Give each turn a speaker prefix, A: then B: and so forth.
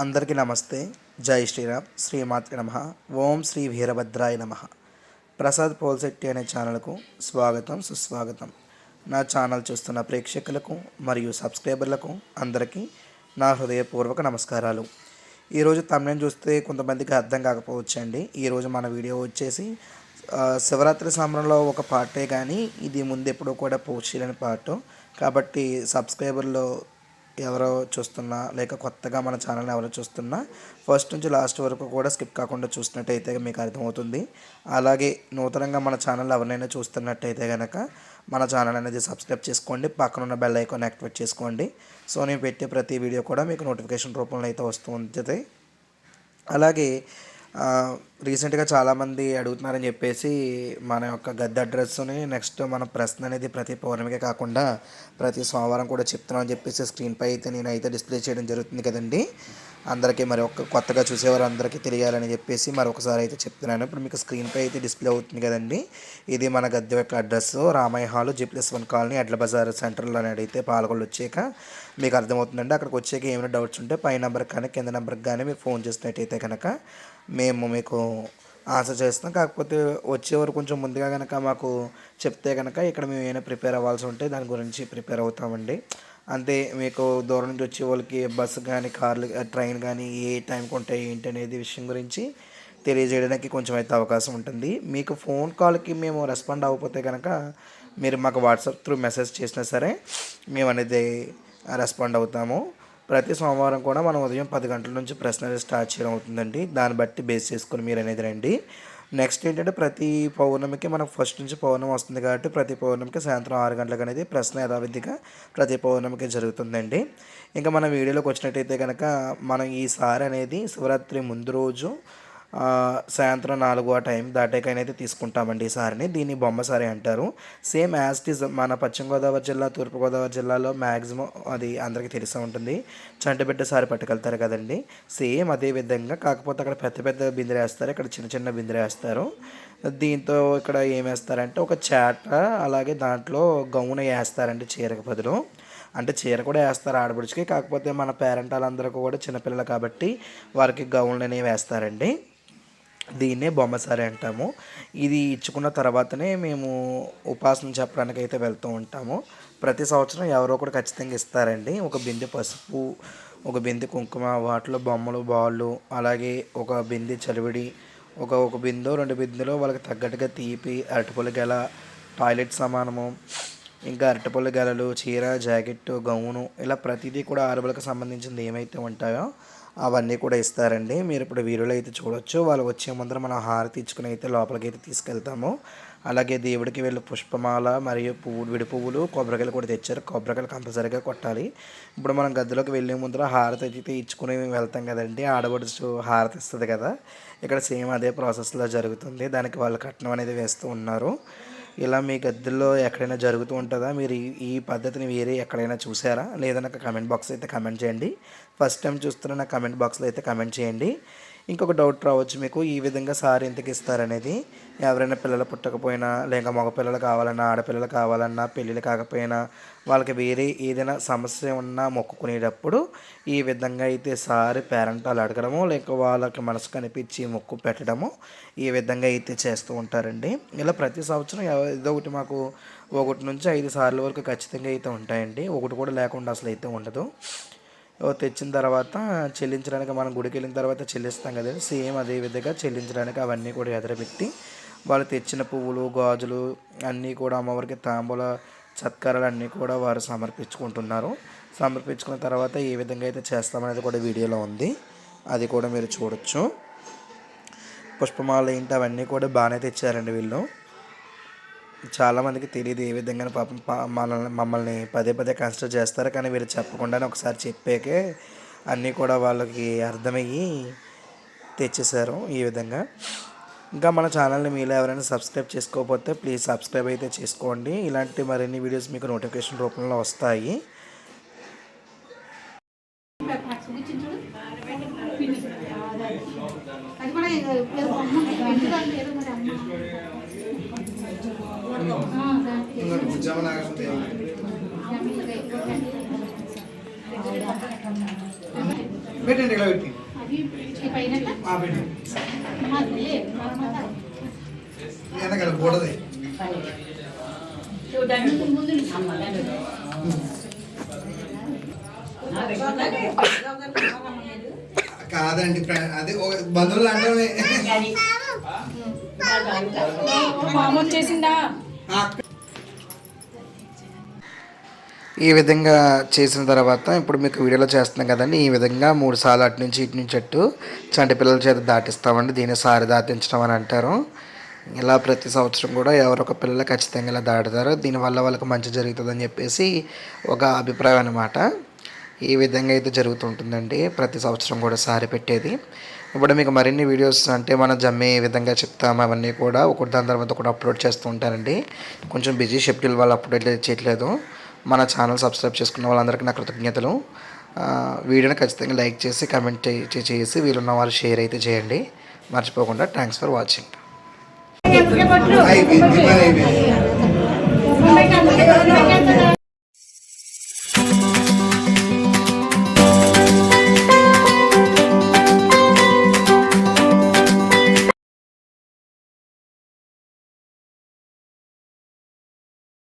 A: అందరికీ నమస్తే. జై శ్రీరామ్. శ్రీమాతృ నమ. ఓం శ్రీ వీరభద్రాయ నమ. ప్రసాద్ పోల్శెట్టి అనే ఛానల్కు స్వాగతం సుస్వాగతం. నా ఛానల్ చూస్తున్న ప్రేక్షకులకు మరియు సబ్స్క్రైబర్లకు అందరికీ నా హృదయపూర్వక నమస్కారాలు. ఈరోజు తమిళం చూస్తే కొంతమందికి అర్థం కాకపోవచ్చండి. ఈరోజు మన వీడియో వచ్చేసి శివరాత్రి సమరంలో ఒక పార్టే కానీ ఇది ముందు ఎప్పుడో కూడా పోస్ట్ చేయలేని పార్ట్ కాబట్టి సబ్స్క్రైబర్లో ఎవరో చూస్తున్నా లేక కొత్తగా మన ఛానల్ ఎవరో చూస్తున్నా ఫస్ట్ నుంచి లాస్ట్ వరకు కూడా స్కిప్ కాకుండా చూసినట్టయితే మీకు అర్థమవుతుంది. అలాగే నూతనంగా మన ఛానల్ ఎవరినైనా చూస్తున్నట్టయితే కనుక మన ఛానల్ అనేది సబ్స్క్రైబ్ చేసుకోండి పక్కన ఉన్న బెల్ ఐకాన్ యాక్టివేట్ చేసుకోండి. సో నేను పెట్టే ప్రతి వీడియో కూడా మీకు నోటిఫికేషన్ రూపంలో అయితే వస్తూ ఉంటుంది. అలాగే రీసెంట్గా చాలామంది అడుగుతున్నారని చెప్పేసి మన యొక్క గద్దె అడ్రస్ని నెక్స్ట్ మన ప్రశ్న అనేది ప్రతి పౌర్ణమికే కాకుండా ప్రతి సోమవారం కూడా చెప్తున్నామని చెప్పేసి స్క్రీన్పై అయితే నేనైతే డిస్ప్లే చేయడం జరుగుతుంది కదండి. అందరికీ మరి ఒక్క కొత్తగా చూసేవారు అందరికీ తెలియాలని చెప్పేసి మరొకసారి అయితే చెప్తున్నాను. ఇప్పుడు మీకు స్క్రీన్పై అయితే డిస్ప్లే అవుతుంది కదండి. ఇది మన గద్దె యొక్క address Ramaiah hall G plus one colony Adla Bazar సెంటర్లో అడిగితే అయితే వచ్చాక మీకు అర్థమవుతుందండి. అక్కడికి వచ్చాక ఏమైనా డౌట్స్ ఉంటే పై నెంబర్కి కానీ కింద నెంబర్కి కానీ మీరు ఫోన్ చేసినట్టయితే కనుక మేము మీకు ఆశ చేస్తాం కాకపోతే వచ్చేవారు కొంచెం ముందుగా కనుక మాకు చెప్తే కనుక ఇక్కడ మేము ఏమైనా ప్రిపేర్ అవ్వాల్సి ఉంటే దాని గురించి ప్రిపేర్ అవుతామండి. అంతే మీకు దూరం నుంచి వచ్చే వాళ్ళకి బస్సు కానీ కార్లు ట్రైన్ కానీ ఏ టైంకి ఉంటాయి ఏంటి అనేది విషయం గురించి తెలియజేయడానికి కొంచెం అయితే అవకాశం ఉంటుంది. మీకు ఫోన్ కాల్కి మేము రెస్పాండ్ అవ్వకపోతే కనుక మీరు మాకు వాట్సాప్ త్రూ మెసేజ్ చేసినా సరే మేము అనేది రెస్పాండ్ అవుతాము. ప్రతి సోమవారం కూడా మనం ఉదయం పది గంటల నుంచి ప్రశ్న స్టార్ట్ చేయడం అవుతుందండి. దాన్ని బట్టి బేస్ చేసుకుని మీరు అనేది రండి. నెక్స్ట్ ఏంటంటే ప్రతి పౌర్ణమికి మనకు ఫస్ట్ నుంచి పౌర్ణమి వస్తుంది కాబట్టి ప్రతి పౌర్ణమికి సాయంత్రం ఆరు గంటలకు అనేది ప్రశ్న యథావిధిగా ప్రతి పౌర్ణమికి జరుగుతుందండి. ఇంకా మన వీడియోలోకి వచ్చినట్టయితే కనుక మనం ఈసారి అనేది శివరాత్రి ముందు రోజు సాయంత్రం నాలుగు ఆ టైం దాటేకైనా తీసుకుంటామండి ఈ సారిని. దీన్ని బొమ్మ సారి అంటారు. సేమ్ యాజ్ ఇస్ మన పశ్చిమ గోదావరి జిల్లా తూర్పుగోదావరి జిల్లాలో మ్యాక్సిమం అది అందరికీ తెలిసే ఉంటుంది. చంటబిడ్డ సారి పట్టుకెళ్తారు కదండి. సేమ్ అదే విధంగా కాకపోతే అక్కడ పెద్ద పెద్ద బిందెలు వేస్తారు ఇక్కడ చిన్న చిన్న బిందెలు వేస్తారు దీంతో ఇక్కడ ఏం వేస్తారంటే ఒక చాట అలాగే దాంట్లో గౌన వేస్తారండి చీరకు బదులు. అంటే చీర కూడా వేస్తారు ఆడబడుచుకి కాకపోతే మన పేరెంట్ వాళ్ళందరూ కూడా చిన్నపిల్లలు కాబట్టి వారికి గౌన్లు అనేవి వేస్తారండి. దీన్నే బొమ్మసారి అంటాము. ఇది ఇచ్చుకున్న తర్వాతనే మేము ఉపాసన చెప్పడానికి అయితే వెళ్తూ ఉంటాము. ప్రతి సంవత్సరం ఎవరో ఒకటి ఖచ్చితంగా ఇస్తారండి. ఒక బిందె పసుపు ఒక బిందె కుంకుమ వాటిలో బొమ్మలు బాళ్ళు అలాగే ఒక బిందె చలివిడి ఒక ఒక బిందు రెండు బిందెలో వాళ్ళకి తగ్గట్టుగా తీపి అరటిపళ్ళు గెల టాయిలెట్ సమానము ఇంకా అరటిపళ్ళు గెలలు చీర జాకెట్ గౌను ఇలా ప్రతిదీ కూడా ఆరుబలకు సంబంధించింది ఏమైతే ఉంటాయో అవన్నీ కూడా ఇస్తారండి. మీరు ఇప్పుడు వీడియోలో అయితే చూడొచ్చు. వాళ్ళు వచ్చే ముందర మనం హారతి ఇచ్చుకుని అయితే లోపలికి అయితే తీసుకెళ్తాము. అలాగే దేవుడికి వెళ్ళి పుష్పమాల మరియు పువ్వు విడి పువ్వులు కొబ్బరికాయలు కూడా తెచ్చారు. కొబ్బరికాయలు కంపల్సరీగా కొట్టాలి. ఇప్పుడు మనం గదిలోకి వెళ్ళే ముందర హారతి అయితే ఇచ్చుకుని వెళ్తాం కదండి. ఆడబడుచు హారతి ఇస్తుంది కదా. ఇక్కడ సేమ్ అదే ప్రాసెస్లో జరుగుతుంది. దానికి వాళ్ళు కట్నం అనేది వేస్తూ ఉన్నారు. ఇలా మీ గద్దెల్లో ఎక్కడైనా జరుగుతూ ఉంటుందా? మీరు ఈ- పద్ధతిని వేరే ఎక్కడైనా చూసారా? లేదా నాకు కమెంట్ బాక్స్ అయితే కమెంట్ చేయండి. ఫస్ట్ టైం చూస్తున్న నా కమెంట్ బాక్స్లో అయితే కమెంట్ చేయండి. ఇంకొక డౌట్ రావచ్చు మీకు ఈ విధంగా సారీ ఎంతకి ఇస్తారనేది. ఎవరైనా పిల్లలు పుట్టకపోయినా లేక మగపిల్లలు కావాలన్నా ఆడపిల్లలు కావాలన్నా పెళ్ళిళ్ళు కాకపోయినా వాళ్ళకి వేరే ఏదైనా సమస్య ఉన్నా మొక్కుకునేటప్పుడు ఈ విధంగా అయితే సారి పేరెంట్ వాళ్ళు అడగడము లేక వాళ్ళకి మనసు కనిపించి మొక్కు పెట్టడము ఈ విధంగా అయితే చేస్తూ ఉంటారండి. ఇలా ప్రతి సంవత్సరం ఏదో ఒకటి మాకు ఒకటి నుంచి ఐదు సార్లు వరకు ఖచ్చితంగా అయితే ఉంటాయండి. ఒకటి కూడా లేకుండా అసలు అయితే ఉండదు. తెచ్చిన తర్వాత చెల్లించడానికి మనం గుడికి వెళ్ళిన తర్వాత చెల్లిస్తాం కదా. సేమ్ అదే విధంగా చెల్లించడానికి అవన్నీ కూడా ఎదరబెట్టి వాళ్ళు తెచ్చిన పువ్వులు గాజులు అన్నీ కూడా అమ్మవారికి తాంబూల సత్కారాలు అన్నీ కూడా వారు సమర్పించుకుంటున్నారు. సమర్పించుకున్న తర్వాత ఏ విధంగా అయితే చేస్తామనేది కూడా వీడియోలో ఉంది. అది కూడా మీరు చూడొచ్చు. పుష్పమాల ఏంటి అవన్నీ కూడా బాగానే తెచ్చారండి వీళ్ళు. చాలామందికి తెలియదు ఏ విధంగా పాపం పా- మనల్ని మమ్మల్ని పదే పదే కన్సిడర్ చేస్తారు. కానీ వీళ్ళు చెప్పకుండానే ఒకసారి చెప్పాకే అన్నీ కూడా వాళ్ళకి అర్థమయ్యి తెచ్చేసారు ఈ విధంగా. ఇంకా మన ఛానల్ని మీలో ఎవరైనా సబ్స్క్రైబ్ చేసుకోకపోతే ప్లీజ్ సబ్స్క్రైబ్ అయితే చేసుకోండి. ఇలాంటి మరిన్ని వీడియోస్ మీకు నోటిఫికేషన్ రూపంలో వస్తాయి.
B: అది కూడా ఏదో
C: పెట్టండి ఇలా పెట్టి. వెనకాల
B: కూడదే
C: కాదండి అది ఓ బంధువులు అంటే
B: వచ్చేసిందా?
A: ఈ విధంగా చేసిన తర్వాత ఇప్పుడు మీకు వీడియోలో చేస్తున్నాం కదండి. ఈ విధంగా మూడు సార్లు అటు నుంచి ఇటు నుంచి అట్టు చంటి పిల్లల చేత దాటిస్తామండి. దీన్ని సారి దాటించడం అని అంటారు. ఇలా ప్రతి సంవత్సరం కూడా ఎవరో ఒక పిల్లలు ఖచ్చితంగా ఇలా దాటుతారు. దీనివల్ల వాళ్ళకి మంచి జరుగుతుందని చెప్పేసి ఒక అభిప్రాయం అనమాట ఈ విధంగా అయితే జరుగుతుంటుందండి. ప్రతి సంవత్సరం కూడా సారి పెట్టేది. ఇప్పుడు మీకు మరిన్ని వీడియోస్ అంటే మన జమ్మి ఏ విధంగా చెప్తాము అవన్నీ కూడా ఒకటి దాని తర్వాత ఒకటి అప్లోడ్ చేస్తూ ఉంటానండి. కొంచెం బిజీ షెడ్యూల్ వాళ్ళు అప్లోడ్ చేయట్లేదు. మన ఛానల్ సబ్స్క్రైబ్ చేసుకున్న వాళ్ళందరికీ నా కృతజ్ఞతలు. వీడియోని ఖచ్చితంగా లైక్ చేసి కమెంట్ చేసి వీలున్న వాళ్ళు షేర్ అయితే చేయండి. మర్చిపోకుండా థ్యాంక్స్ ఫర్ వాచింగ్.
C: అయిపోయింది అయిపోయింది